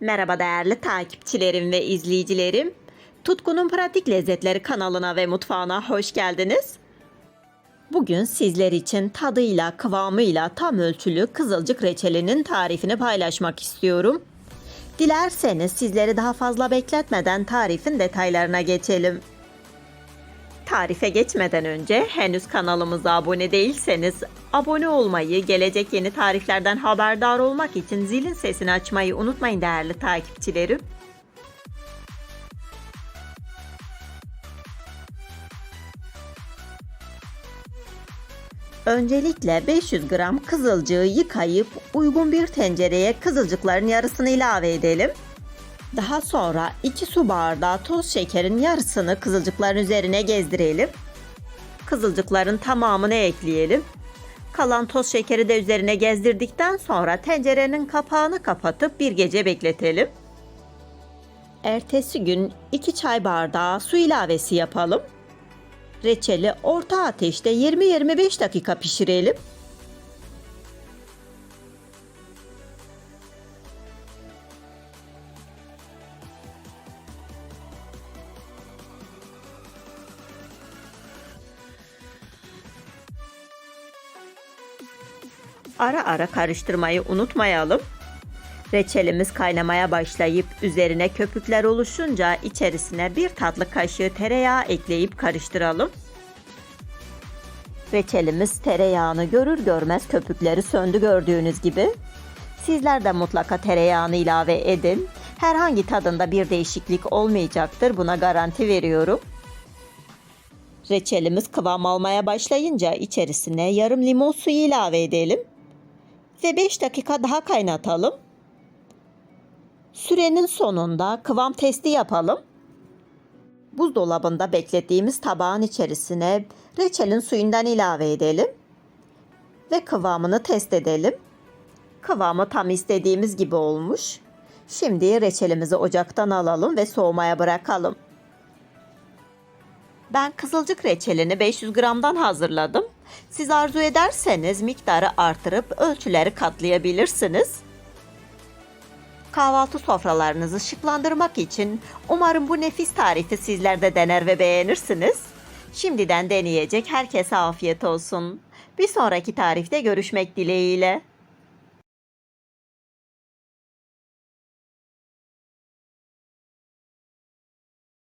Merhaba değerli takipçilerim ve izleyicilerim. Tutkunun Pratik Lezzetleri kanalına ve mutfağına hoş geldiniz. Bugün sizler için tadıyla, kıvamıyla tam ölçülü kızılcık reçelinin tarifini paylaşmak istiyorum. Dilerseniz sizleri daha fazla bekletmeden tarifin detaylarına geçelim. Tarife geçmeden önce henüz kanalımıza abone değilseniz abone olmayı, gelecek yeni tariflerden haberdar olmak için zilin sesini açmayı unutmayın değerli takipçilerim. Öncelikle 500 gram kızılcığı yıkayıp uygun bir tencereye kızılcıkların yarısını ilave edelim. Daha sonra 2 su bardağı toz şekerin yarısını kızılcıkların üzerine gezdirelim. Kızılcıkların tamamını ekleyelim. Kalan toz şekeri de üzerine gezdirdikten sonra tencerenin kapağını kapatıp bir gece bekletelim. Ertesi gün 2 çay bardağı su ilavesi yapalım. Reçeli orta ateşte 20-25 dakika pişirelim. Ara ara karıştırmayı unutmayalım. Reçelimiz kaynamaya başlayıp üzerine köpükler oluşunca içerisine bir tatlı kaşığı tereyağı ekleyip karıştıralım. Reçelimiz tereyağını görür görmez köpükleri söndü gördüğünüz gibi. Sizler de mutlaka tereyağını ilave edin. Herhangi tadında bir değişiklik olmayacaktır. Buna garanti veriyorum. Reçelimiz kıvam almaya başlayınca içerisine yarım limon suyu ilave edelim ve 5 dakika daha kaynatalım. Sürenin sonunda kıvam testi yapalım. Buzdolabında beklettiğimiz tabağın içerisine reçelin suyundan ilave edelim ve kıvamını test edelim. Kıvamı tam istediğimiz gibi olmuş. Şimdi reçelimizi ocaktan alalım ve soğumaya bırakalım. Ben kızılcık reçelini 500 gramdan hazırladım. Siz arzu ederseniz miktarı artırıp ölçüleri katlayabilirsiniz. Kahvaltı sofralarınızı şıklandırmak için umarım bu nefis tarifi sizler de dener ve beğenirsiniz. Şimdiden deneyecek herkese afiyet olsun. Bir sonraki tarifte görüşmek dileğiyle.